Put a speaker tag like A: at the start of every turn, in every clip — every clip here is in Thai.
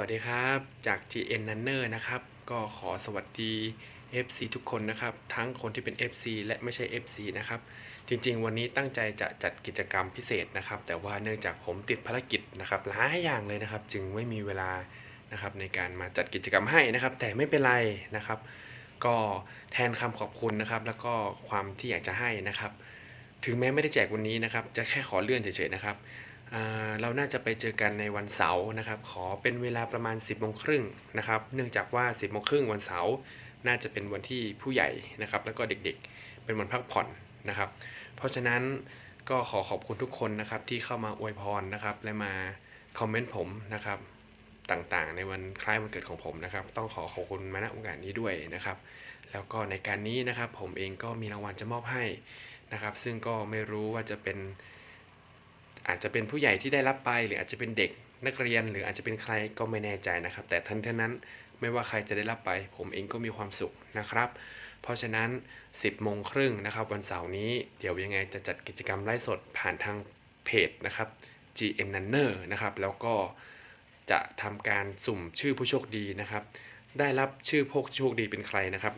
A: วัสดีครับจาก GN Runner นะครับ ก็ขอสวัสดี FC ทุกคนนะครับ ทั้งคนที่เป็น FC และไม่ใช่ FC นะครับ จริงๆ วันนี้ตั้งใจจะจัดกิจกรรมพิเศษนะครับ แต่ว่าเนื่องจากผมติดภารกิจนะครับหลายอย่างเลยนะครับ จึงไม่มีเวลานะครับในการมาจัดกิจกรรมให้นะครับ แต่ไม่เป็นไรนะครับ ก็แทนคำขอบคุณนะครับ แล้วก็ความที่อยากจะให้นะครับ ถึงแม้ไม่ได้แจกวันนี้นะครับ จะแค่ขอเลื่อนเฉยๆนะครับ เราน่าจะไปเจอกันในวันเสาร์นะครับ ขอเป็นเวลาประมาณ 10บโมงครึ่งนะครับ เนื่องจากว่า 10บโมงครึ่งวันเสาร์น่าจะเป็นวันที่ผู้ใหญ่นะครับ แล้วก็เด็กๆ เป็นวันพักผ่อนนะครับ เพราะฉะนั้นก็ขอขอบคุณทุกคนนะครับที่เข้ามาอวยพรนะครับ และมาคอมเมนต์ผมนะครับต่างๆ ในวันคล้ายวันเกิดของผมนะครับ ต้องขอขอบคุณมาณโอกาสนี้ด้วยนะครับ แล้วก็ในการนี้นะครับ ผมเองก็มีรางวัลจะมอบให้นะครับ ซึ่งก็ไม่รู้ว่าจะเป็น อาจจะเป็นผู้ใหญ่ที่ได้รับไป หรืออาจจะเป็นเด็กนักเรียน หรืออาจจะเป็นใครก็ไม่แน่ใจนะครับ แต่ทั้งนี้งนั้นไม่ว่าใครจะได้รับไป ผมเองก็มีความสุขนะครับ เพราะฉะนั้น 10โมงครึ่งนะครับ วันเสาร์นี้เดี๋ยวยังไงจะจัดกิจกรรมไลฟ์สดผ่านทางเพจนะครับ GM Runner นะครับแล้วก็จะทำการสุ่มชื่อผู้โชคดีนะครับ ได้รับชื่อผู้โชคดีเป็นใครนะครับ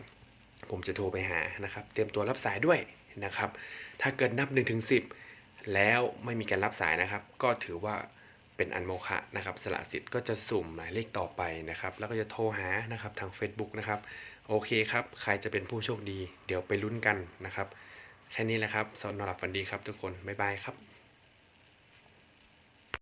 A: ผมจะโทรไปหานะครับ เตรียมตัวรับสายด้วยนะครับ ถ้าเกิดนับ1ถึง10 แล้วไม่มีการรับสายนะครับ ก็ถือว่าเป็นอันโมฆะนะครับ สละสิทธิ์ก็จะสุ่มหมายเลขต่อไปนะครับ แล้วก็จะโทรหานะครับทาง Facebook นะครับโอเคครับ ใครจะเป็นผู้โชคดี เดี๋ยวไปลุ้นกันนะครับ แค่นี้แหละครับสอนนอนหลับฝันดีครับทุกคน บ๊ายบายครับ